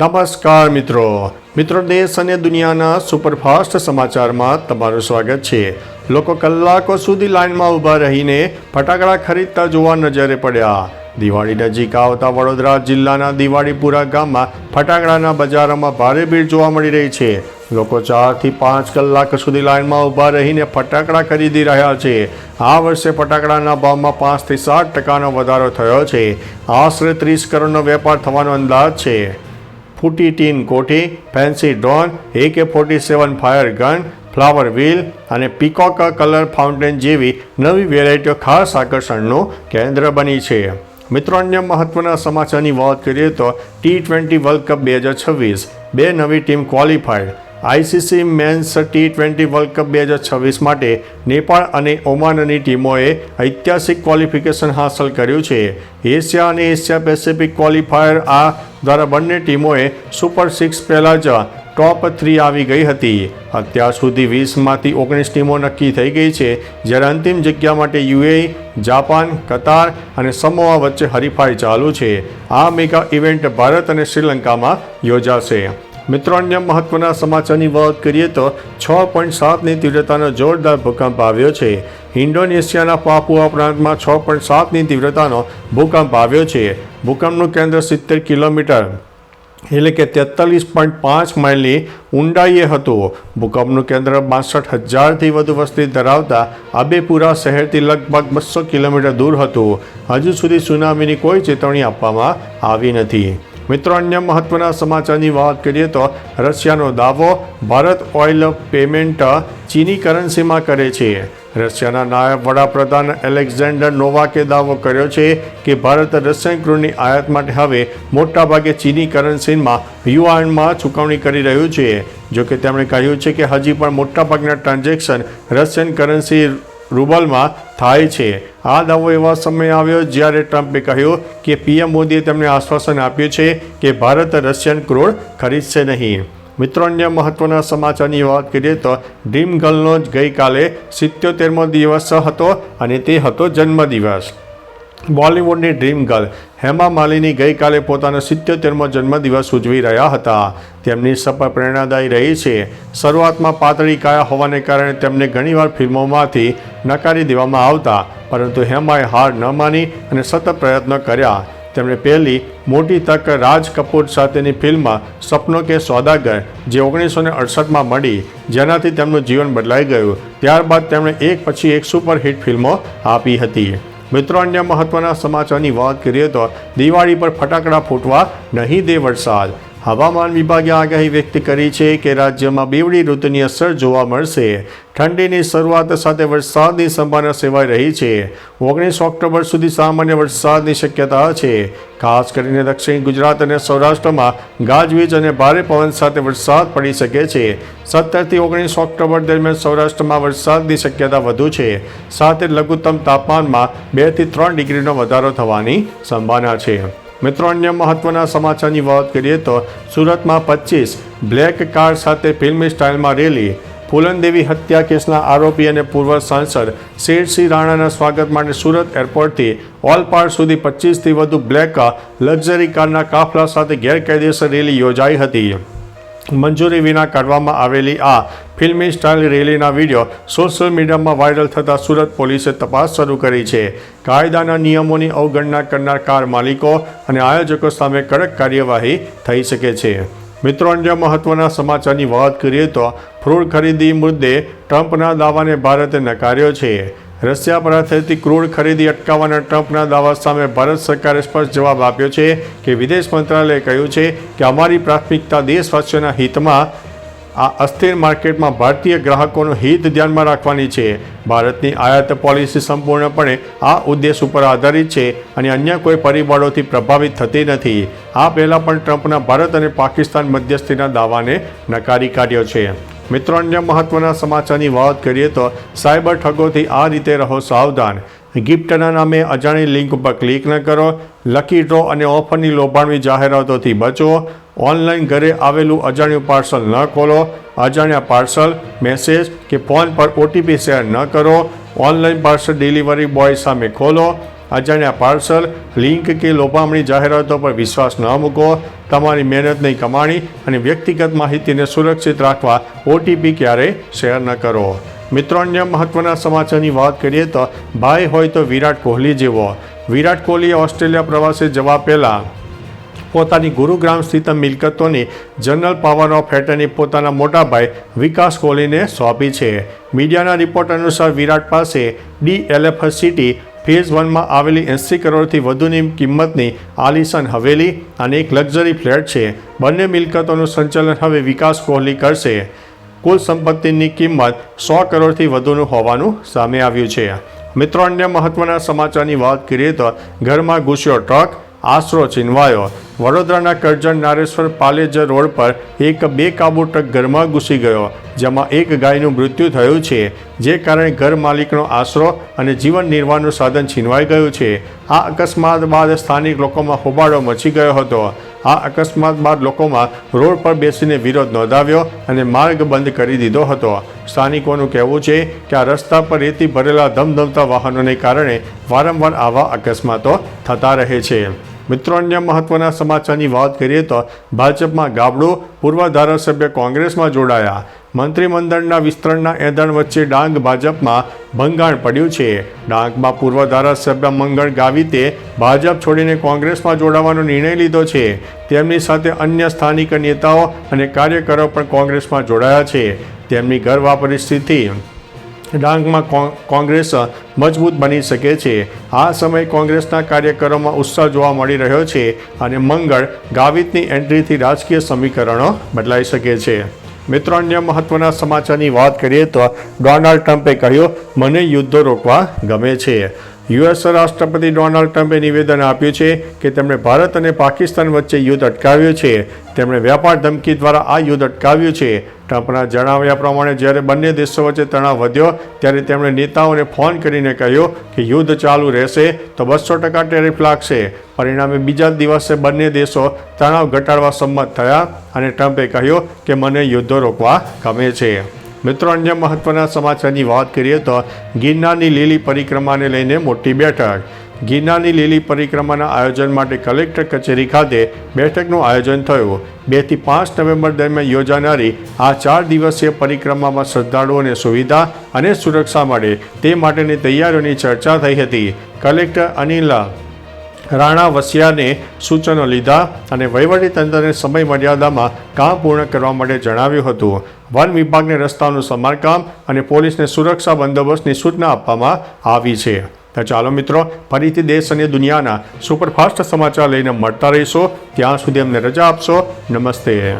નમસ્કાર મિત્રો. મિત્રો, દેશ અને દુનિયાના સુપરફાસ્ટ સમાચારમાં તમારું સ્વાગત છે. લોકો કલાકો સુધી લાઇનમાં ઊભા રહીને ફટાકડા ખરીદતા જોવા નજરે પડ્યા. દિવાળી નજીક આવતા વડોદરા જિલ્લાના દિવાળીપુરા ગામમાં ફટાકડાના બજારોમાં ભારે ભીડ જોવા મળી રહી છે. લોકો ચારથી પાંચ કલાક સુધી લાઇનમાં ઊભા રહીને ફટાકડા ખરીદી રહ્યા છે. આ વર્ષે ફટાકડાના ભાવમાં પાંચથી સાત ટકાનો વધારો થયો છે. આશરે ત્રીસ કરોડનો વેપાર થવાનો અંદાજ છે. ફૂટી ટીન કોઠી fancy drone, AK forty seven fire gun, flower wheel અને પીકોક કલર ફાઉન્ટેન જેવી નવી વેરાયટીઓ ખાસ આકર્ષણનું કેન્દ્ર બની છે. મિત્રો, અન્ય મહત્વના સમાચારની વાત કરીએ તો ટી ટ્વેન્ટી વર્લ્ડ કપ બે હજાર છવ્વીસ, બે નવી team qualified ICC men's T twenty world cup બે હજાર છવ્વીસ માટે નેપાળ અને ઓમાનની ટીમોએ ઐતિહાસિક ક્વોલિફિકેશન હાંસલ કર્યું છે. એશિયા અને એશિયા પેસિફિક ક્વોલિફાયર આ દ્વારા બંને ટીમોએ સુપર સિક્સ પહેલાં જ ટોપ થ્રી આવી ગઈ હતી. અત્યાર સુધી વીસમાંથી ઓગણીસ ટીમો નક્કી થઈ ગઈ છે, જ્યારે અંતિમ જગ્યા માટે યુએ જાપાન, કતાર અને સમોઆ વચ્ચે હરીફાઈ ચાલુ છે. આ મેગા ઇવેન્ટ ભારત અને શ્રીલંકામાં યોજાશે. મિત્રો, અન્ય મહત્વના સમાચારની વાત કરીએ તો છ પોઈન્ટ સાતની તીવ્રતાનો જોરદાર ભૂકંપ આવ્યો છે. ઇન્ડોનેશિયાના પાપુઆ પ્રાંતમાં છ પોઈન્ટ સાતની તીવ્રતાનો ભૂકંપ આવ્યો છે. ભૂકંપનું કેન્દ્ર સિત્તેર કિલોમીટર એટલે કે તેતાલીસ પોઈન્ટ પાંચ માઇલની ઊંડાઈએ હતું. ભૂકંપનું કેન્દ્ર બાસઠ હજારથી વધુ વસ્તી ધરાવતા આબેપુરા શહેરથી લગભગ બસો કિલોમીટર દૂર હતું. હજુ સુધી સુનામીની કોઈ ચેતવણી આપવામાં આવી નથી. મિત્રો, અન્ય મહત્વના સમાચારની વાત કરીએ તો રશિયાનો દાવો, ભારત ઓઇલ પેમેન્ટ ચીની કરન્સીમાં કરે છે. રશિયાના નાયબ વડાપ્રધાન એલેક્ઝાન્ડર નોવાકે દાવો કર્યો છે કે ભારત રશિયન ક્રૂડની આયાત માટે હવે મોટાભાગે ચીની કરન્સીમાં યુઆનમાં ચૂકવણી કરી રહ્યું છે. જોકે તેમણે કહ્યું છે કે હજી પણ મોટાભાગના ટ્રાન્ઝેક્શન રશિયન કરન્સી રૂબલમાં થાય છે. આ દાવો એવા સમયે આવ્યો જ્યારે ટ્રમ્પે કહ્યું કે પીએમ મોદીએ તેમને આશ્વાસન આપ્યું છે કે ભારત રશિયન ક્રોડ ખરીદશે નહીં. મિત્રો, અન્ય મહત્વના સમાચારની વાત કરીએ તો ડ્રીમ ગર્લનો ગઈકાલે સિત્યોતેરમો દિવસ હતો અને તે હતો જન્મદિવસ. બોલિવૂડની ડ્રીમ ગર્લ હેમા માલિની ગઈકાલે પોતાનો સિત્યોતેરમો જન્મદિવસ ઉજવી રહ્યા હતા. તેમની સફર પ્રેરણાદાયી રહી છે. શરૂઆતમાં પાતળી કાયા હોવાને કારણે તેમને ઘણીવાર ફિલ્મોમાંથી નકારી દેવામાં આવતા, પરંતુ હેમાએ હાર ન માની અને સતત પ્રયત્નો કર્યા. તેમણે પહેલી મોટી તક રાજ કપૂર સાથેની ફિલ્મ સપનો કે સોદાગર, જે ઓગણીસો ને અડસઠમાં મળી, જેનાથી તેમનું જીવન બદલાઈ ગયું. ત્યારબાદ તેમણે એક પછી એક સુપરહિટ ફિલ્મો આપી હતી. મિત્રો અન્ય મહત્વના સમાચારની વાત કરીએ તો દિવાળી પર ફટાકડા ફૂટવા નહીં દે વરસાદ. હવામાન વિભાગે આગાહી વ્યક્ત કરી છે કે રાજ્યમાં બેવડી ઋતુની અસર જોવા મળશે. ઠંડીની શરૂઆત સાથે વરસાદની સંભાવના સેવાઈ રહી છે. ઓગણીસ ઓક્ટોબર સુધી સામાન્ય વરસાદની શક્યતા છે. ખાસ કરીને દક્ષિણ ગુજરાત અને સૌરાષ્ટ્રમાં ગાજવીજ અને ભારે પવન સાથે વરસાદ પડી શકે છે. સત્તરથી ઓગણીસ ઓક્ટોબર દરમિયાન સૌરાષ્ટ્રમાં વરસાદની શક્યતા વધુ છે. સાથે લઘુત્તમ તાપમાનમાં બેથી ત્રણ ડિગ્રીનો વધારો થવાની સંભાવના છે. મિત્રો, અન્ય મહત્વના સમાચારની વાત કરીએ તો સુરતમાં પચીસ બ્લેક કાર સાથે ફિલ્મી સ્ટાઇલમાં રેલી. ફૂલનદેવી હત્યા કેસના આરોપી અને પૂર્વ સાંસદ શેરસિંહ રાણાના સ્વાગત માટે સુરત એરપોર્ટથી ઓલપાડ સુધી પચીસથી વધુ બ્લેક લક્ઝરી કારના કાફલા સાથે ગેરકાયદેસર રેલી યોજાઈ હતી. મંજૂરી વિના કાઢવામાં આવેલી આ ફિલ્મી સ્ટાઇલ રેલીના વીડિયો સોશિયલ મીડિયામાં વાયરલ થતાં સુરત પોલીસે તપાસ શરૂ કરી છે. કાયદાના નિયમોની અવગણના કરનાર કાર માલિકો અને આયોજકો સામે કડક કાર્યવાહી થઈ શકે છે. મિત્રો, અન્ય મહત્વના સમાચારની વાત કરીએ તો ફ્રૂડ ખરીદી મુદ્દે ટ્રમ્પના દાવાને ભારતે નકાર્યો છે. રશિયા પર થતી ક્રૂડ ખરીદી અટકાવવાના ટ્રમ્પના દાવા સામે ભારત સરકારે સ્પષ્ટ જવાબ આપ્યો છે કે વિદેશ મંત્રાલયે કહ્યું છે કે અમારી પ્રાથમિકતા દેશવાસીઓના હિતમાં આ અસ્થિર માર્કેટમાં ભારતીય ગ્રાહકોનું હિત ધ્યાનમાં રાખવાની છે. ભારતની આયાત પોલિસી સંપૂર્ણપણે આ ઉદ્દેશ ઉપર આધારિત છે અને અન્ય કોઈ પરિબળોથી પ્રભાવિત થતી નથી. આ પહેલાં પણ ટ્રમ્પના ભારત અને પાકિસ્તાન મધ્યસ્થીના દાવાને નકારી કાઢ્યો છે. મિત્રો, અન્ય મહત્વના સમાચારની વાત કરીએ તો સાયબર ઠગોથી આ રીતે રહો સાવધાન. ગિફ્ટના નામે અજાણી લિંક ઉપર ક્લિક ન કરો. લકી ડ્રો અને ઓફરની લોભાણવી જાહેરાતોથી બચો. ઓનલાઈન ઘરે આવેલું અજાણ્યું પાર્સલ ન ખોલો. અજાણ્યા પાર્સલ, મેસેજ કે ફોન પર ઓટીપી શેર ન કરો. ઓનલાઈન પાર્સલ ડિલિવરી બોય સામે ખોલો. અજાણ્યા પાર્સલ, લિંક કે લોભામણી જાહેરાતો પર વિશ્વાસ ન મૂકો, તમારી મહેનતની કમાણી અને વ્યક્તિગત માહિતીને સુરક્ષિત રાખવા ઓટીપી ક્યારેય શેર ન કરો. મિત્રો, અન્ય મહત્વના સમાચારની વાત કરીએ તો ભાઈ હોય તો વિરાટ કોહલી જેવો. વિરાટ કોહલીએ ઓસ્ટ્રેલિયા પ્રવાસે જવા પહેલાં પોતાની ગુરુગ્રામ સ્થિત મિલકતોની જનરલ પાવર ઓફ એટર્ની પોતાના મોટા ભાઈ વિકાસ કોહલીને સોંપી છે. મીડિયાના રિપોર્ટ અનુસાર વિરાટ પાસે ડીએલએફ સિટી ફેઝ વનમાં આવેલી એંસી કરોડથી વધુની કિંમતની આલિશાન હવેલી અને એક લક્ઝરી ફ્લેટ છે. બંને મિલકતોનું સંચાલન હવે વિકાસ કોહલી કરશે. કુલ સંપત્તિની કિંમત સો કરોડથી વધુનું હોવાનું સામે આવ્યું છે. મિત્રો, અન્ય મહત્વના સમાચારની વાત કરીએ તો ઘરમાં ઘૂસ્યો ટ્રક, આશરો ચીનવાયો વડોદરાના કરજણ નારેશ્વર પાલેજર રોડ પર એક બેકાબુ ટ્રક ઘરમાં ઘૂસી ગયો, જેમાં એક ગાયનું મૃત્યુ થયું છે, જે કારણે ઘર માલિકનો આશરો અને જીવન નિર્વાહનું સાધન છીનવાઈ ગયું છે. આ અકસ્માત બાદ સ્થાનિક લોકોમાં હોબાળો મચી ગયો હતો. આ અકસ્માત બાદ લોકોમાં રોડ પર બેસીને વિરોધ નોંધાવ્યો અને માર્ગ બંધ કરી દીધો હતો. સ્થાનિકોનું કહેવું છે કે આ રસ્તા પર રેતી ભરેલા ધમધમતા વાહનોને કારણે વારંવાર આવા અકસ્માતો થતા રહે છે. મિત્રો, અન્ય મહત્વના સમાચારની વાત કરીએ તો ભાજપમાં ગાબડું, પૂર્વ ધારાસભ્ય કોંગ્રેસમાં જોડાયા. મંત્રીમંડળના વિસ્તરણના એંધણ વચ્ચે ડાંગ ભાજપમાં ભંગાણ પડ્યું છે. ડાંગમાં પૂર્વ ધારાસભ્ય મંગળ ગાવિતે ભાજપ છોડીને કોંગ્રેસમાં જોડાવાનો નિર્ણય લીધો છે. તેમની સાથે અન્ય સ્થાનિક નેતાઓ અને કાર્યકરો પણ કોંગ્રેસમાં જોડાયા છે. તેમની ઘરવા પરિસ્થિતિ ડાંગમાં કોંગ્રેસ મજબૂત બની શકે છે. આ સમયે કોંગ્રેસના કાર્યકરોમાં ઉત્સાહ જોવા મળી રહ્યો છે અને મંગળ ગાવિતની એન્ટ્રીથી રાજકીય સમીકરણો બદલાઈ શકે છે. મિત્રો, અન્ય મહત્વના સમાચારની વાત કરીએ તો ડોનાલ્ડ ટ્રમ્પે કહ્યું, મને યુદ્ધો રોકવા ગમે છે. યુએસ રાષ્ટ્રપતિ ડોનાલ્ડ ટ્રમ્પે નિવેદન આપ્યું છે કે તેમણે ભારત અને પાકિસ્તાન વચ્ચે યુદ્ધ અટકાવ્યું છે. તેમણે વ્યાપાર ધમકી દ્વારા આ યુદ્ધ અટકાવ્યું છે. ટ્રમ્પના જણાવ્યા પ્રમાણે, જ્યારે બંને દેશો વચ્ચે તણાવ વધ્યો, ત્યારે તેમણે નેતાઓને ફોન કરીને કહ્યું કે યુદ્ધ ચાલુ રહેશે તો બસો ટકા ટેરિફ લાગશે. પરિણામે બીજા દિવસે બંને દેશો તણાવ ઘટાડવા સંમત થયા અને ટ્રમ્પે કહ્યું કે મને યુદ્ધો રોકવા ગમે છે. મિત્રો, અન્ય મહત્વના સમાચારની વાત કરીએ તો ગિરનારની લીલી પરિક્રમાને લઈને મોટી બેઠક. ગિરનારની લીલી પરિક્રમાના આયોજન માટે કલેક્ટર કચેરી ખાતે બેઠકનું આયોજન થયું. બેથી પાંચ નવેમ્બર દરમિયાન યોજાનારી આ ચાર દિવસીય પરિક્રમામાં શ્રદ્ધાળુઓને સુવિધા અને સુરક્ષા મળે તે માટેની તૈયારીઓની ચર્ચા થઈ હતી. કલેક્ટર અનિલ રાણા વસિયાને સૂચનો લીધા અને વહીવટીતંત્રને સમય મર્યાદામાં કામ પૂર્ણ કરવા માટે જણાવ્યું હતું. વન વિભાગને રસ્તાનું સમારકામ અને પોલીસને સુરક્ષા બંદોબસ્તની સૂચના આપવામાં આવી છે. તો ચાલો મિત્રો, ફરીથી દેશ અને દુનિયાના સુપરફાસ્ટ સમાચાર લઈને મળતા રહીશો. ત્યાં સુધી અમને રજા આપશો. નમસ્તે.